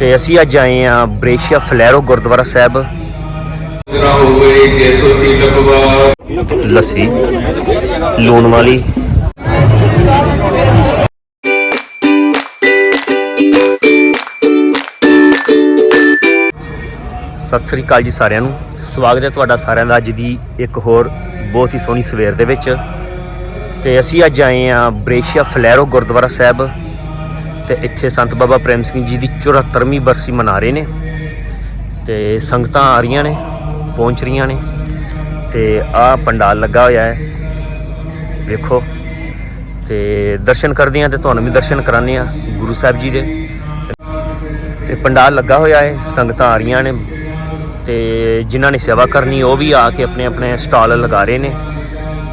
ਤੇ ਅਸੀਂ ਅੱਜ ਆਏ ਆ ਬ੍ਰੇਸ਼ੀਆ ਫਲੈਰੋ ਗੁਰਦੁਆਰਾ ਸਾਹਿਬ। ਲੱਸੀ, ਲੂਣ ਵਾਲੀ। ਸਤਿ ਸ੍ਰੀ ਅਕਾਲ ਜੀ ਸਾਰਿਆਂ ਨੂੰ। ਸਵਾਗਤ ਹੈ ਤੁਹਾਡਾ ਸਾਰਿਆਂ ਦਾ ਅੱਜ ਦੀ ਇੱਕ ਹੋਰ ਬਹੁਤ ਹੀ ਸੋਹਣੀ ਸਵੇਰ ਦੇ ਵਿੱਚ। ਤੇ ਅਸੀਂ ਅੱਜ ਆਏ ਆ ਬ੍ਰੇਸ਼ੀਆ ਫਲੈਰੋ ਗੁਰਦੁਆਰਾ ਸਾਹਿਬ। ਤੇ ਇੱਥੇ ਸੰਤ ਬਾਬਾ ਪ੍ਰੇਮ ਸਿੰਘ ਜੀ ਦੀ 74ਵੀਂ ਬਰਸੀ ਮਨਾ ਰਹੇ ਨੇ ਤੇ ਸੰਗਤਾਂ ਆ ਰਹੀਆਂ ਨੇ, ਪਹੁੰਚ ਰਹੀਆਂ ਨੇ ਤੇ ਆਹ ਪੰਡਾਲ ਲੱਗਾ ਹੋਇਆ ਹੈ। ਵੇਖੋ ਤੇ ਦਰਸ਼ਨ ਕਰਦੇ ਆ ਤੇ ਤੁਹਾਨੂੰ ਵੀ ਦਰਸ਼ਨ ਕਰਾਉਂਦੇ ਆ ਗੁਰੂ ਸਾਹਿਬ ਜੀ ਦੇ। ਤੇ ਪੰਡਾਲ ਲੱਗਾ ਹੋਇਆ ਹੈ, ਸੰਗਤਾਂ ਆ ਰਹੀਆਂ ਨੇ ਤੇ ਜਿਨ੍ਹਾਂ ਨੇ ਸੇਵਾ ਕਰਨੀ ਉਹ ਵੀ ਆ ਕੇ ਆਪਣੇ ਆਪਣੇ ਸਟਾਲ ਲਗਾ ਰਹੇ ਨੇ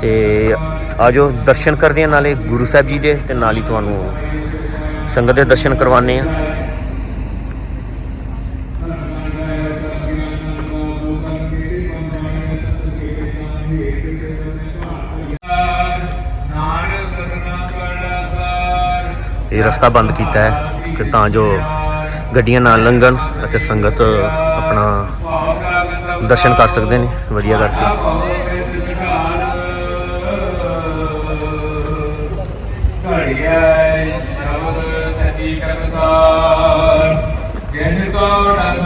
ਤੇ ਆਜੋ ਦਰਸ਼ਨ ਕਰਦੇ ਆ ਨਾਲੇ ਗੁਰੂ ਸਾਹਿਬ ਜੀ ਦੇ ਤੇ ਨਾਲ ਹੀ ਤੁਹਾਨੂੰ ਸੰਗਤ ਦੇ ਦਰਸ਼ਨ ਕਰਵਾਉਂਦੇ ਆ ਇਹ ਰਸਤਾ ਬੰਦ ਕੀਤਾ ਹੈ ਕਿ ਤਾਂ ਜੋ ਗੱਡੀਆਂ ਨਾਲ ਲੰਘਣ ਅਤੇ ਸੰਗਤ ਆਪਣਾ ਦਰਸ਼ਨ ਕਰ ਸਕਦੇ ਨੇ। ਵਧੀਆ ਕਰਕੇ। ਸੱਚੀ ਕਰਤਾਰ ਜਿਨ ਕੋ ਨਦਰ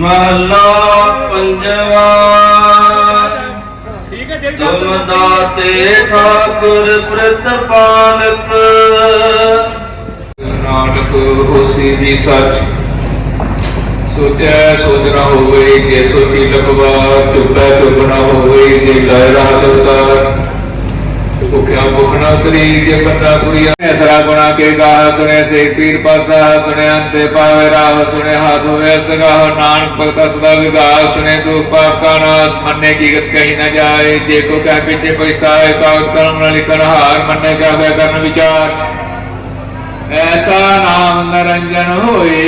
ਮਹਲਾ ਪੰਜਵਾ। ਤੁਮ ਦਾਤੇ ਠਾਕੁਰ ਪ੍ਰਤਪਾਲਕ ਨਾਨਕ ਹੋਸੀ ਵੀ ਸੱਚ। ਸੋਚੈ ਸੋਚ ਨਾ ਹੋਵੇ ਜੇ ਸੋਚੀ ਲਗਵਾ ਚੁੱਪੈ ਚੁੱਪ ਨਾ ਹੋਵੇ ਜੇ ਲੈ ਰਾਹ ਦਰਤਾਰ ਭੁਖਿਆ ਭੁਖ ਨਾ ਉਤਰੀ ਜੇ ਬੰਦਾ ਕੁਰੀਆ ਐਸਰਾ ਗੁਣਾ ਕੇ ਗਾਹ ਸੁਣੇ ਸੇ ਪੀਰ ਪਾਸਾ ਸੁਣੇ ਅੰਤੇ ਪਾਵੇ ਰਾਹ ਸੁਣੇ ਹਾਥ ਹੋਵੇ ਸਗਾ ਨਾਨਕ ਭਗਤ ਸਦਾ ਵਿਗਾਹ ਸੁਣੇ ਤੂੰ ਪਾਪ ਕਾ ਨਾਸ, ਮੰਨੇ ਕੀ ਗਤ ਕਹੀ ਨਾ ਜਾਏ। ਜੇ ਕੋ ਕਹਿ ਪਿਛੇ ਪਛਤਾਏ ਕਾਗਤ ਕਰਮ ਨਾ ਲਿਖਣ ਹਾਰ, ਮੰਨੇ ਕਾ ਬੈ ਕਰਨ ਵਿਚਾਰ। ਐਸਾ ਨਾਮ ਨਰੰਜਨ ਹੋਏ।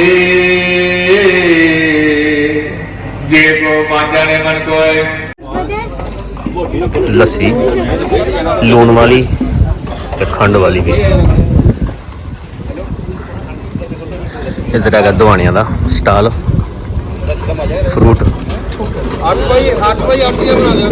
ਜੇ ਕੋ ਮਾਂਜਣੇ ਮਨ ਕੋਏ ਲੱਸੀ, ਲੂਣ ਵਾਲੀ ਤੇ ਖੰਡ ਵਾਲੀ ਵੀ। ਇਧਰ ਹੈਗਾ ਦਵਾਣਿਆਂ ਦਾ ਸਟਾਲ, ਫਰੂਟ। ਅੱਠ ਬਾਈ ਅੱਠ ਬਾਈ ਅੱਠ ਦੀਆਂ ਬਣਾ ਦਿਓ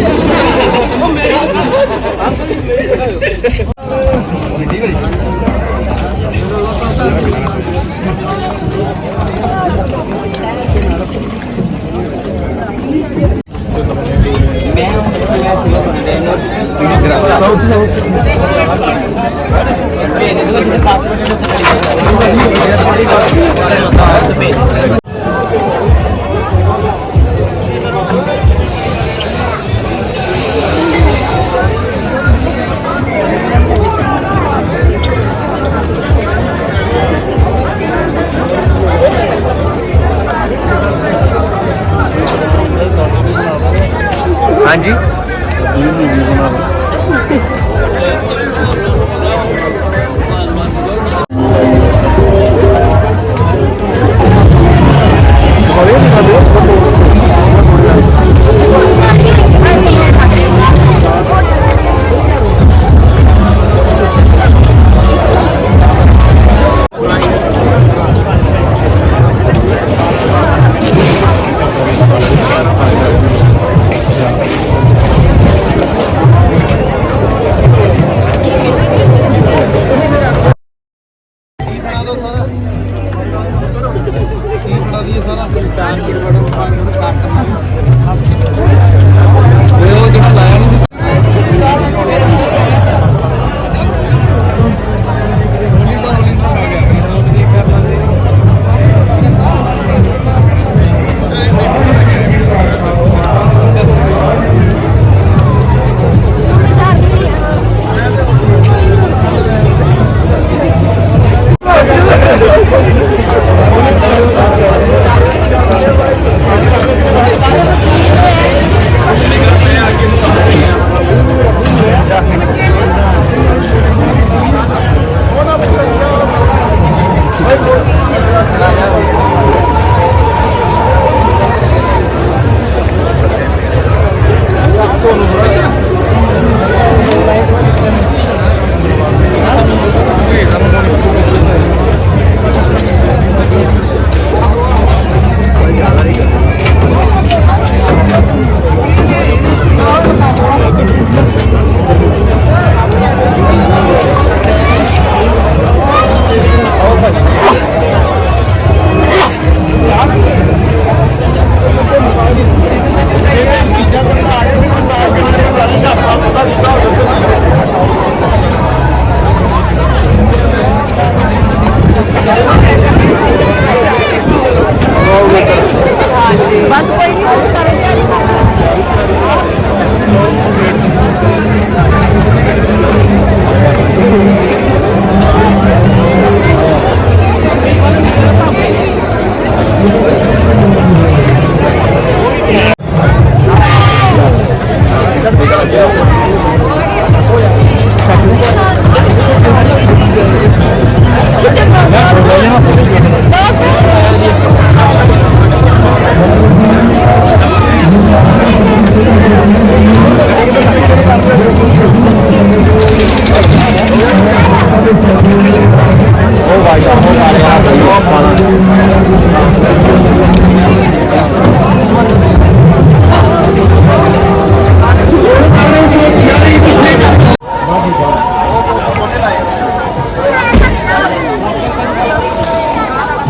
కింద ఇవ్వడం కాకుండా